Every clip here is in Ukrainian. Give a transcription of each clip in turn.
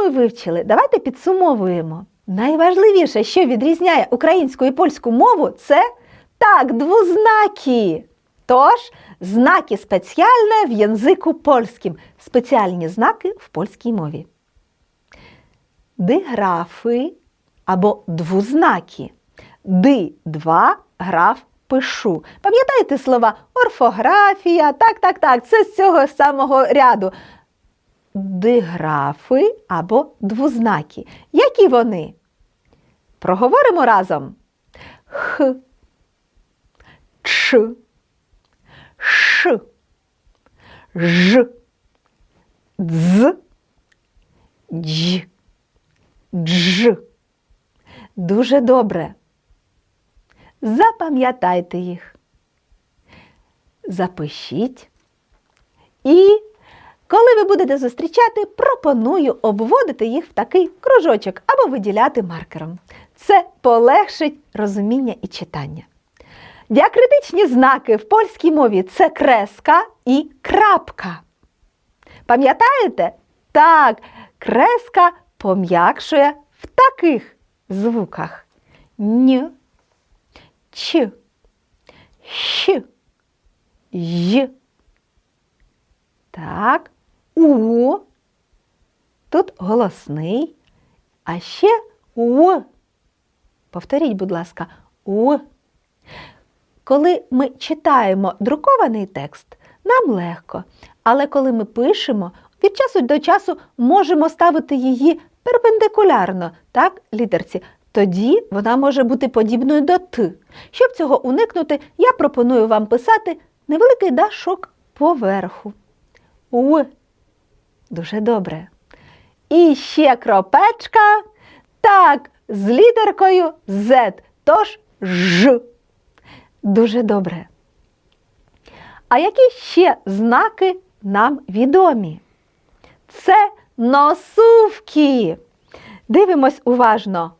ми вивчили? Давайте підсумовуємо. Найважливіше, що відрізняє українську і польську мову, це так, двознаки. Тож, знаки спеціальне в язику польським. Спеціальні знаки в польській мові. Диграфи або двузнаки. Ди два граф пишу. Пам'ятаєте слова орфографія? Так, так, так, це з цього самого ряду. Диграфи або двузнаки. Які вони? Проговоримо разом. Х, Ч, Ш, Ж, Дз, Дж, Дж. Дуже добре. Запам'ятайте їх. Запишіть. І коли ви будете зустрічати, пропоную обводити їх в такий кружочок або виділяти маркером. Це полегшить розуміння і читання. Діакритичні знаки в польській мові це креска і крапка. Пам'ятаєте? Так, креска пом'якшує в таких звуках: н, ч, щ, й. Так, у. Тут голосний, а ще у. Повторіть, будь ласка, у. Коли ми читаємо друкований текст, нам легко. Але коли ми пишемо, від часу до часу можемо ставити її перпендикулярно, так, літерці. Тоді вона може бути подібною до Т. Щоб цього уникнути, я пропоную вам писати невеликий дашок поверху. У. Дуже добре. І ще кропечка. Так, з літеркою Z, тож Ж. Дуже добре. А які ще знаки нам відомі? Це носувки. Дивимось уважно.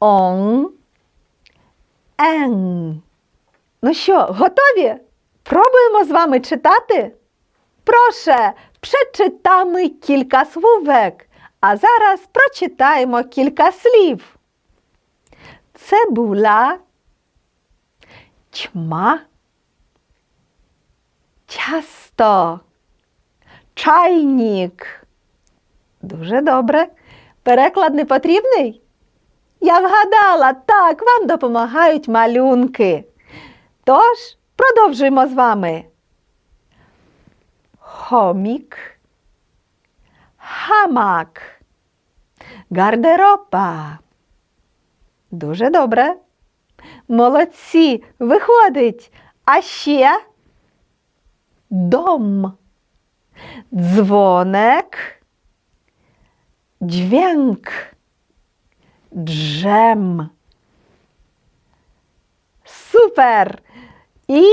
Он, ен. Ну що, готові? Пробуємо з вами читати? Proszę, przeczytamy kilka słówek, a zaraz przeczytajmy kilka słów. Cebula, ćma, ciasto, czajnik. Дуже добре. Переклад не потрібний? Я вгадала, так, вам допомагають малюнки. Тож, продовжуємо з вами. Chomik, hamak, гардероба. Дуже добре. Молодці, виходить. А ще дом, дзвоnek, dźwięk, dżem. Супер! І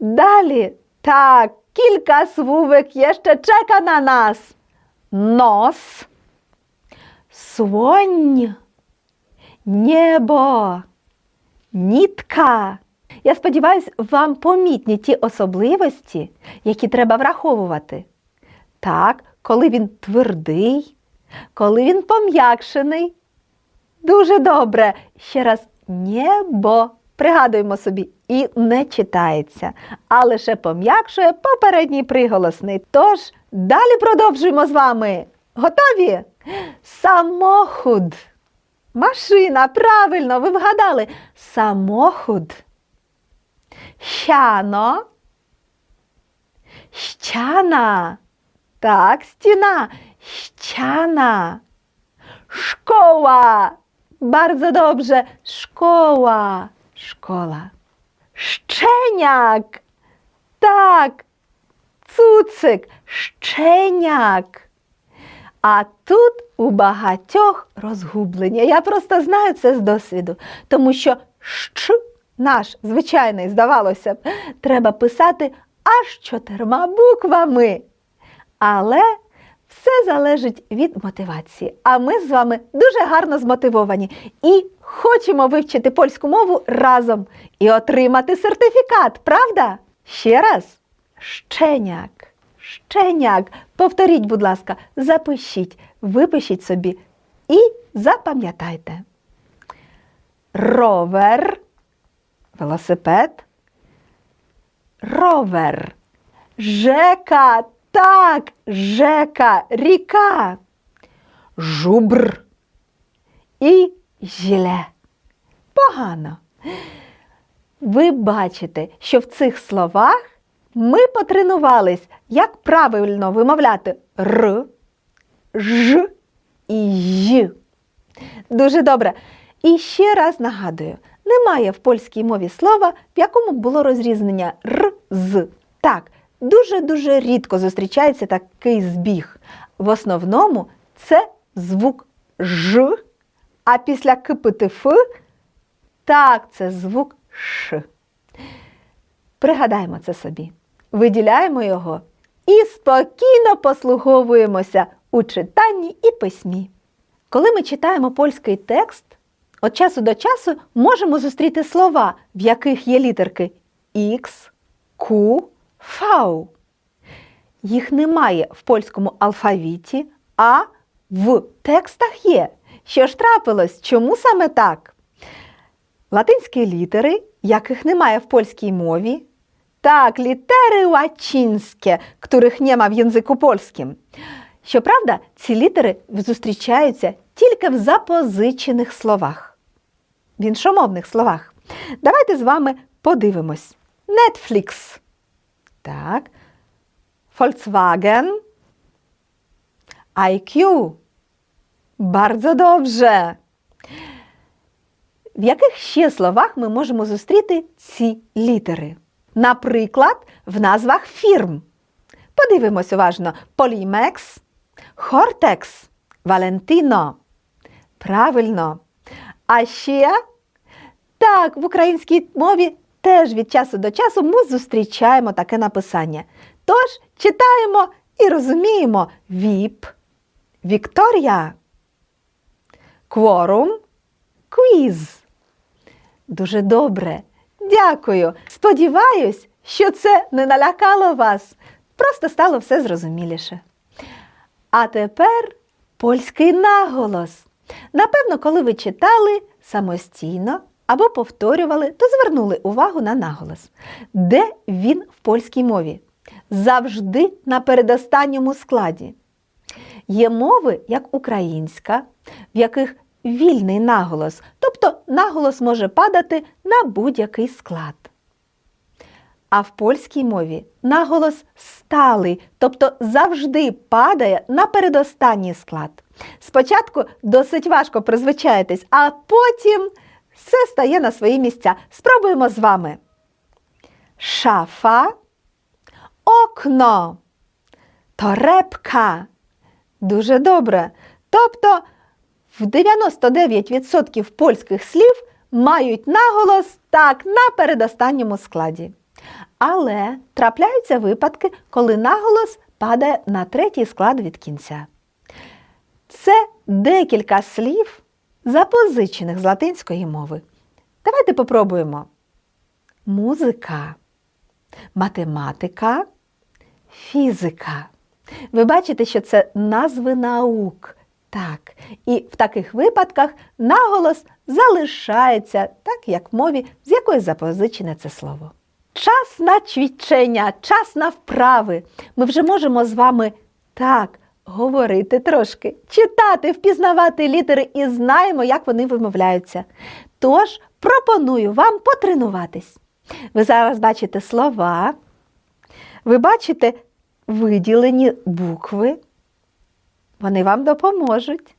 далі. Так, кілька słówek jeszcze czeka na nas. Nos, słoń, niebo, нітка. Я сподіваюся, вам помітні ті особливості, які треба враховувати. Так, коли він твердий, коли він пом'якшений. Дуже добре. Ще раз небо. Пригадуємо собі, і не читається, а лише пом'якшує попередній приголосний. Тож далі продовжуємо з вами. Готові? Самохуд. Машина, правильно, ви вгадали. Самохуд. Щано. Щана. Так, стіна. Щана. Szkoła. Bardzo dobrze. Szkoła. Szkoła. Szczeniak. Tak. Цуцик. Szczeniak. А тут у багатьох розгублення. Я просто знаю це з досвіду, тому що щ наш звичайний, здавалося б, треба писати аж чотирма буквами. Але все залежить від мотивації. А ми з вами дуже гарно змотивовані і хочемо вивчити польську мову разом і отримати сертифікат, правда? Ще раз. Щеняк, щеняк. Повторіть, будь ласка, запишіть, випишіть собі і запам'ятайте. Ровер, велосипед, ровер, жека, так, жека, ріка, жубр і жіле. Погано. Ви бачите, що в цих словах ми потренувались, як правильно вимовляти р, ж і й. Дуже добре. І ще раз нагадую: немає в польській мові слова, в якому було розрізнення р з. Так, дуже-дуже рідко зустрічається такий збіг. В основному це звук ж, а після КПТФ так, це звук Ш. Пригадаємо це собі, виділяємо його і спокійно послуговуємося у читанні і письмі. Коли ми читаємо польський текст, від часу до часу можемо зустріти слова, в яких є літерки X, Q, V. Їх немає в польському алфавіті, а в текстах є. Що ж трапилось? Чому саме так? Латинські літери, яких немає в польській мові. Так, літери których nie ma w języku polskim. Щоправда, ці літери зустрічаються тільки в запозичених словах, в іншомовних словах. Давайте з вами подивимось. Netflix. Так. Volkswagen. IQ. Bardzo dobrze. В яких ще словах ми можемо зустріти ці літери? Наприклад, в назвах фірм. Подивимось уважно: Polіmex, Hortex, Valentino. Правильно. А ще так, в українській мові теж від часу до часу ми зустрічаємо таке написання. Тож читаємо і розуміємо ВІП, Вікторія, Кворум, Квіз. Дуже добре. Дякую. Сподіваюсь, що це не налякало вас. Просто стало все зрозуміліше. А тепер польський наголос. Напевно, коли ви читали самостійно або повторювали, то звернули увагу на наголос. Де він в польській мові? Завжди на передостанньому складі. Є мови, як українська, в яких вільний наголос, тобто наголос може падати на будь-який склад. А в польській мові наголос сталий, тобто завжди падає на передостанній склад. Спочатку досить важко призвичаєтесь, а потім все стає на свої місця. Спробуємо з вами. Шафа, окно, торепка. Дуже добре. Тобто в 99% польських слів мають наголос так на передостанньому складі. Але трапляються випадки, коли наголос падає на третій склад від кінця. Це декілька слів, запозичених з латинської мови. Давайте попробуємо. Музика, математика, фізика. Ви бачите, що це назви наук. Так, і в таких випадках наголос залишається, так як в мові, з якої запозичене це слово. Час на чвічення, час на вправи. Ми вже можемо з вами так говорити трошки, читати, впізнавати літери і знаємо, як вони вимовляються. Тож пропоную вам потренуватись. Ви зараз бачите слова, ви бачите виділені букви. Вони вам допоможуть.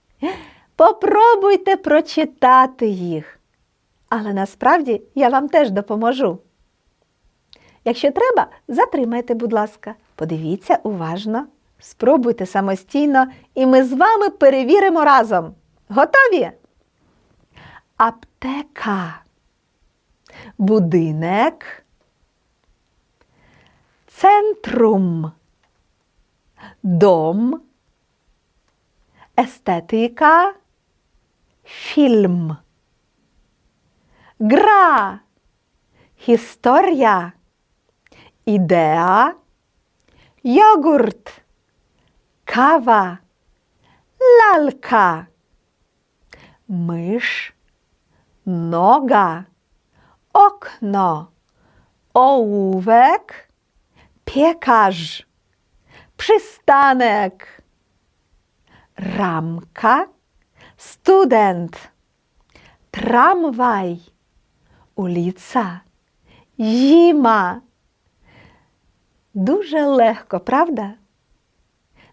Попробуйте прочитати їх. Але насправді я вам теж допоможу. Якщо треба, затримайте, будь ласка, подивіться уважно, спробуйте самостійно, і ми з вами перевіримо разом. Готові? Аптека. Будинок. Центрум. dom, estetyka, film, gra, historia, idea, jogurt, kawa, lalka, mysz, noga, okno, ołówek, piekarz. Przystanek, ramka, student, tramwaj, ulica, zima. Дуже легко, правда?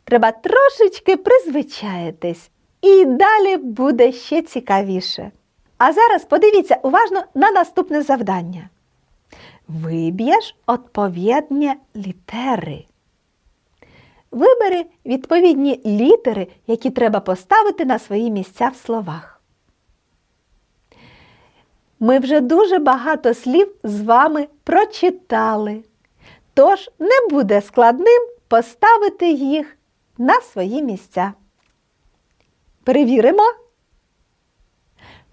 Треба трошечки призвичаїтись, і далі буде ще цікавіше. А зараз подивіться уважно на наступне завдання. Виб'єш відповідні літери. Вибери відповідні літери, які треба поставити на свої місця в словах. Ми вже дуже багато слів з вами прочитали. Тож не буде складним поставити їх на свої місця. Перевіримо.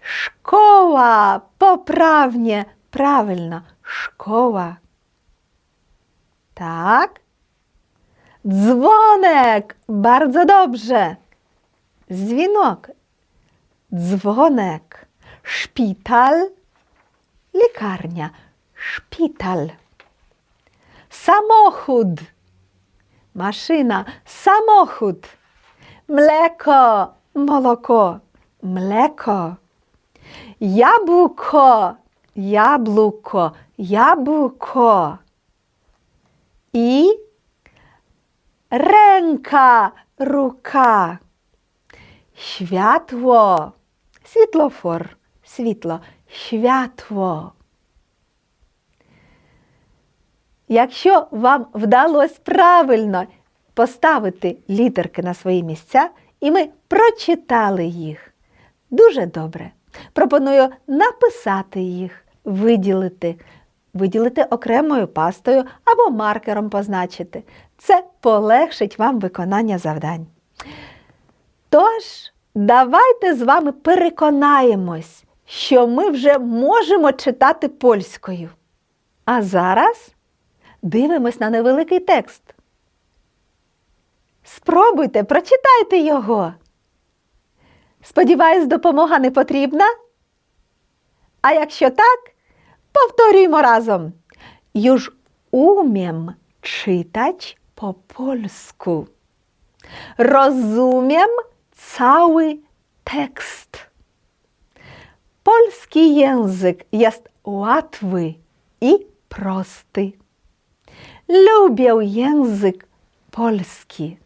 Школа поправнє. Правильно, школа. Так. Дзвоnek. Bardzo dobrze. Дзвінок. Дзвоnek. Szpital. Лікарня. Шпіталь. Samochód. Maszyna. Samochód. Mleko. Молоко. Mleko. Jabłko. Jabłko. Jabłko. I ręka. Рука. Światło. Світлофор. Світло. Światło. Якщо вам вдалося правильно поставити літерки на свої місця, і ми прочитали їх, дуже добре. Пропоную написати їх, виділити, виділити окремою пастою або маркером позначити. Це полегшить вам виконання завдань. Тож, давайте з вами переконаємось, що ми вже можемо читати польською. А зараз дивимось на невеликий текст. Спробуйте, прочитайте його. Сподіваюсь, допомога не потрібна? А якщо так, повторюємо разом. Już umiem czytać po polsku. Rozumiem cały tekst. Polski język jest łatwy i prosty. Lubię język polski.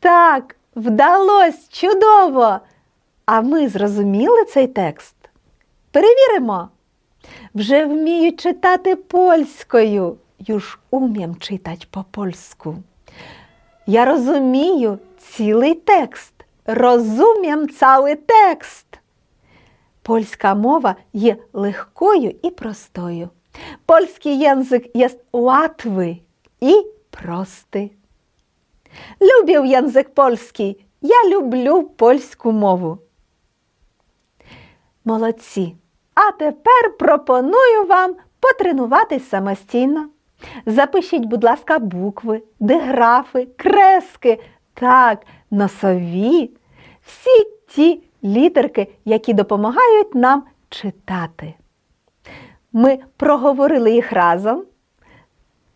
Так, вдалось чудово! А ми зрозуміли цей текст? Перевіримо. Вже вмію читати польською. Już umiem czytać po polsku. Я розумію цілий текст. Розумiem cały текст. Польська мова є легкою і простою. Польський язик є łatwy і простий. Люблю язик польський. Я люблю польську мову. Молодці. А тепер пропоную вам потренуватись самостійно. Запишіть, будь ласка, букви, диграфи, крески, так, носові, всі ті літерки, які допомагають нам читати. Ми проговорили їх разом.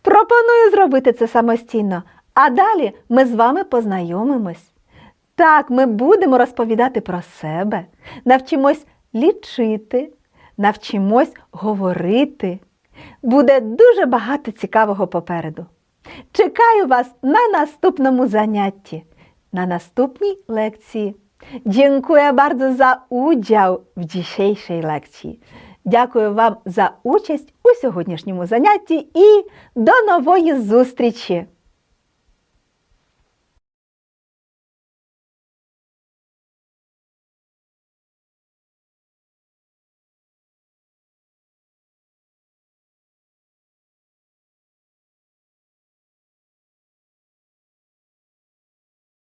Пропоную зробити це самостійно, а далі ми з вами познайомимось. Так, ми будемо розповідати про себе, навчимось лічити, навчимось говорити. Буде дуже багато цікавого попереду. Чекаю вас на наступному занятті, на наступній лекції. Dziękuję bardzo za udział w dzisiejszej lekcji. Дякую вам за участь у сьогоднішньому занятті і до нової зустрічі!